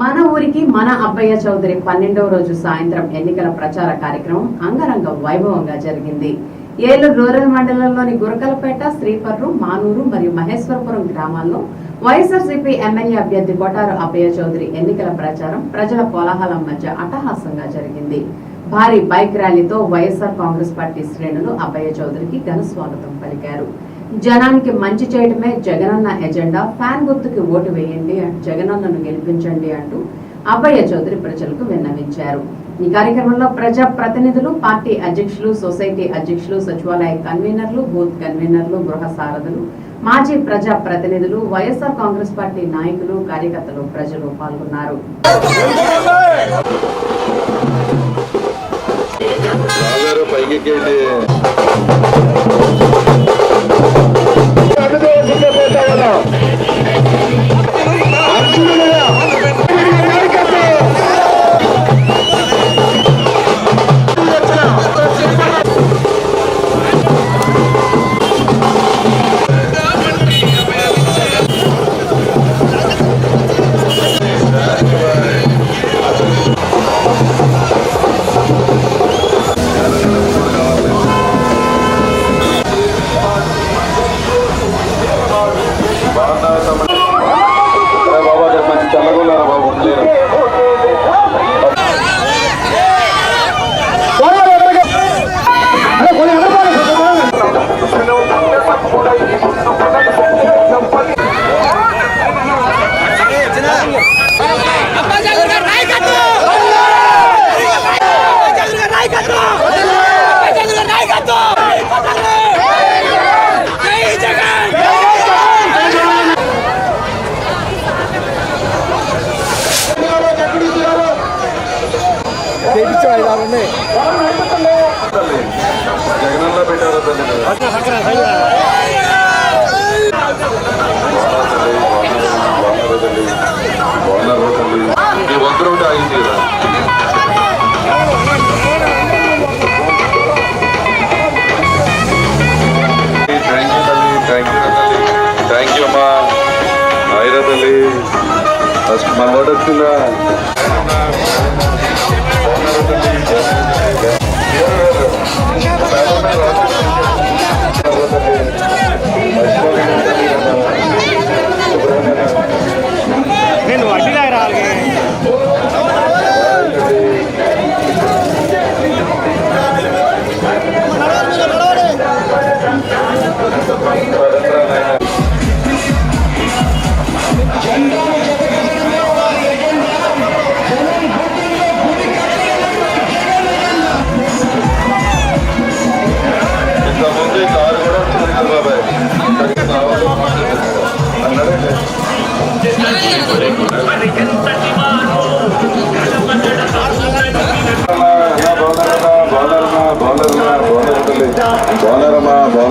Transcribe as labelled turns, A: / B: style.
A: మన ఊరికి మన అబ్బయ్య చౌదరి పన్నెండవ రోజు సాయంత్రం ఎన్నికల ప్రచార కార్యక్రమం అంగరంగ వైభవంగా జరిగింది. ఏలూరు రూరల్ మండలంలోని గురకలపేట శ్రీపర్రు మానూరు మరియు మహేశ్వరపురం గ్రామాల్లో వైఎస్ఆర్సీపీ ఎమ్మెల్యే అభ్యర్థి కొటారు అబ్బయ్య చౌదరి ఎన్నికల ప్రచారం ప్రజల కోలాహలం మధ్య అట్టహాసంగా జరిగింది. భారీ బైక్ ర్యాలీతో వైఎస్ఆర్ కాంగ్రెస్ పార్టీ శ్రేణులు అబ్బయ్య చౌదరికి ఘన స్వాగతం పలికారు. జనానికి మంచి చేయడమే జగనన్న ఎజెండా. ఫ్యాన్ గుర్తుకి ఓటు వేయండి జగనన్నను గెలిపించండి అంటూ అబ్బయ్య చౌదరి ప్రజలకు విన్నవించారు. ఈ కార్యక్రమంలో ప్రజా ప్రతినిధులు పార్టీ అధ్యక్షులు సొసైటీ అధ్యక్షులు సచివాలయ కన్వీనర్లు బూత్ కన్వీనర్లు గృహ సారథులు మాజీ ప్రజా ప్రతినిధులు వైఎస్ఆర్ కాంగ్రెస్ పార్టీ నాయకులు కార్యకర్తలు ప్రజలు పాల్గొన్నారు.
B: పైకి nova, vamos ler. ఉండలేరు జగనన్న పెట్టారు తల్లి బాగున్నారు ఈ వంద ఆగింది కదా థ్యాంక్ యూ అమ్మా తల్లి ఫస్ట్ మన వాడు వచ్చిందా బాలరమా బాలరమా బాలరమా బాలరమా